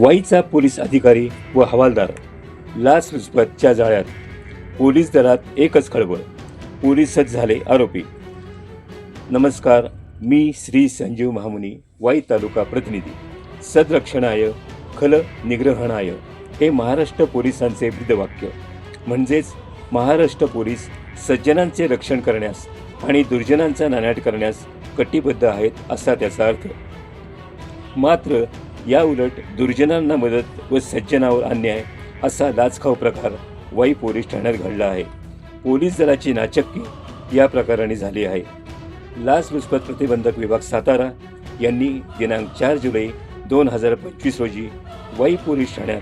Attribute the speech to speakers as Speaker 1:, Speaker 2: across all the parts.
Speaker 1: वाईचा police अधिकारी व हवालदार लाचलुचपतच्या जाळ्यात पोलीस दलात एकच खळबळ पोलीसच झाले आरोपी. नमस्कार मी श्री संजीव महामुनी वाई तालुका प्रतिनिधी सदरक्षणाय खल निग्रहणाय. हे महाराष्ट्र पोलिसांचे ब्रीदवाक्य. म्हणजेच महाराष्ट्र पोलीस सज्जनांचे रक्षण करण्यास आणि दुर्जनांचा नानाट करण्यास कटिबद्ध आहेत असा त्याचा अर्थ. मात्र या उलट दुर्जनांना मदत व सज्जनावर अन्याय असा लाचखाव प्रकार वाई पोलीस ठाण्यात घडला आहे. पोलीस दलाची नाचक्की या प्रकाराने झाली आहे. लाचलुचपत प्रतिबंधक विभाग सातारा यांनी दिनांक चार जुलै दोन हजार पंचवीस रोजी वाई पोलीस ठाण्यात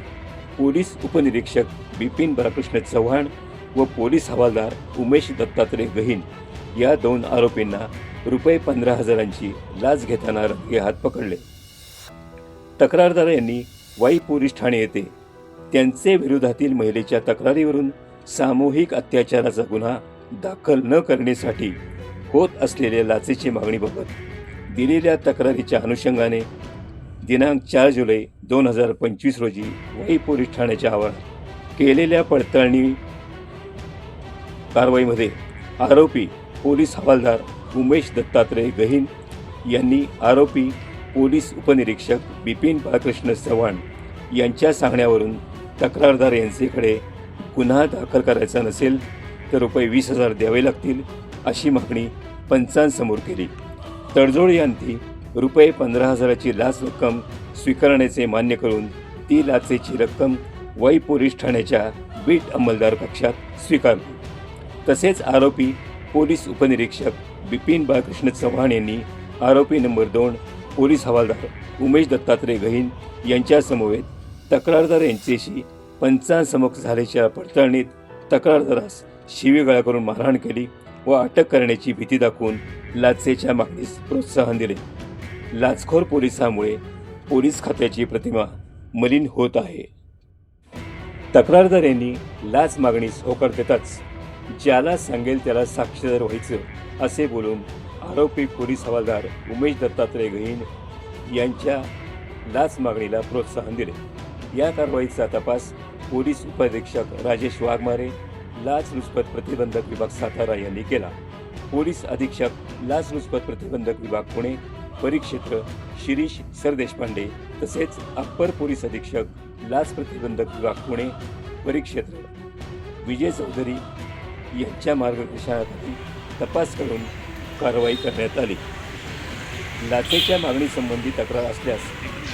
Speaker 1: पोलीस उपनिरीक्षक बिपिन बालकृष्ण चव्हाण व पोलीस हवालदार उमेश दत्तात्रय गहीन या दोन आरोपींना रुपये पंधरा हजारांची लाच घेताना रंगे हात पकडले. तक्रारदार यांनी वाई पोलीस ठाणे येथे त्यांचे विरोधातील महिलेच्या तक्रारीवरून सामूहिक अत्याचाराचा गुन्हा दाखल न करण्यासाठी होत असलेल्या लाचेची मागणीबाबत दिलेल्या तक्रारीच्या अनुषंगाने दिनांक चार जुलै दोन हजार पंचवीस रोजी वाई पोलीस ठाण्याच्या आवारात केलेल्या पडताळणी कारवाईमध्ये आरोपी पोलीस हवालदार उमेश दत्तात्रय गहीन यांनी आरोपी पोलीस उपनिरीक्षक बिपिन बाळकृष्ण चव्हाण यांच्या सांगण्यावरून तक्रारदार यांचेकडे गुन्हा दाखल करायचा नसेल तर रुपये वीस हजार द्यावे लागतील अशी मागणी पंचांसमोर केली. तडजोड यांनी रुपये पंधरा हजाराची लाच रक्कम स्वीकारण्याचे मान्य करून ती लाचेची रक्कम वाई पोलीस ठाण्याच्या बीट अंमलदार कक्षात स्वीकारली. तसेच आरोपी पोलीस उपनिरीक्षक बिपिन बाळकृष्ण चव्हाण यांनी आरोपी नंबर दोन पोलीस हवालदार उमेश दत्तात्रय गहीन यांच्यासमवेत तक्रारदार यांच्याशी पंचांसमोर झाल्याच्या पडताळणीत तक्रारदारास शिवीगाळा करून मारहाण केली व अटक करण्याची भीती दाखवून लाचेच्या मागणीस प्रोत्साहन दिले. लाचखोर पोलिसामुळे पोलीस खात्याची प्रतिमा मलिन होत आहे. तक्रारदार यांनी लाच मागणीस होकार देताच ज्याला सांगेल त्याला साक्षीदार व्हायचं असे बोलून आरोपी पोलीस हवालदार उमेश दत्तात्रय गहीन यांच्या लाच मागणीला प्रोत्साहन दिले. या कारवाईचा तपास पोलीस उपाधीक्षक राजेश वाघमारे लाचलुचपत प्रतिबंधक विभाग सातारा यांनी केला. पोलीस अधीक्षक लाचलुचपत प्रतिबंधक विभाग पुणे परिक्षेत्र शिरीष सरदेशपांडे तसेच अप्पर पोलीस अधीक्षक लाच प्रतिबंधक विभाग पुणे परिक्षेत्र विजय चौधरी यांच्या मार्गदर्शनाखाली तपास करून कारवाई करण्यात आली. लाचेच्या मागणीसंबंधी तक्रार असल्यास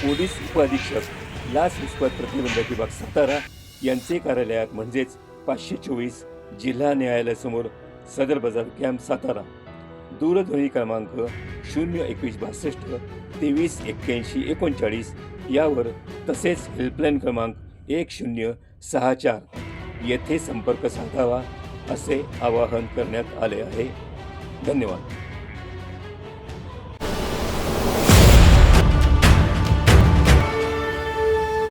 Speaker 1: पोलीस उपअधीक्षक लाचलुचपत प्रतिबंधक विभाग सातारा यांचे कार्यालयात म्हणजेच पाचशे चोवीस जिल्हा न्यायालयासमोर सदर बाजार कॅम्प सातारा. दूरध्वनी क्रमांक शून्य एकवीस बासष्ट तेवीस एक्क्याऐंशी एकोणचाळीस यावर तसेच हेल्पलाईन क्रमांक एक शून्य सहा चार येथे संपर्क साधावा असे आवाहन करण्यात आले आहे. धन्यवाद.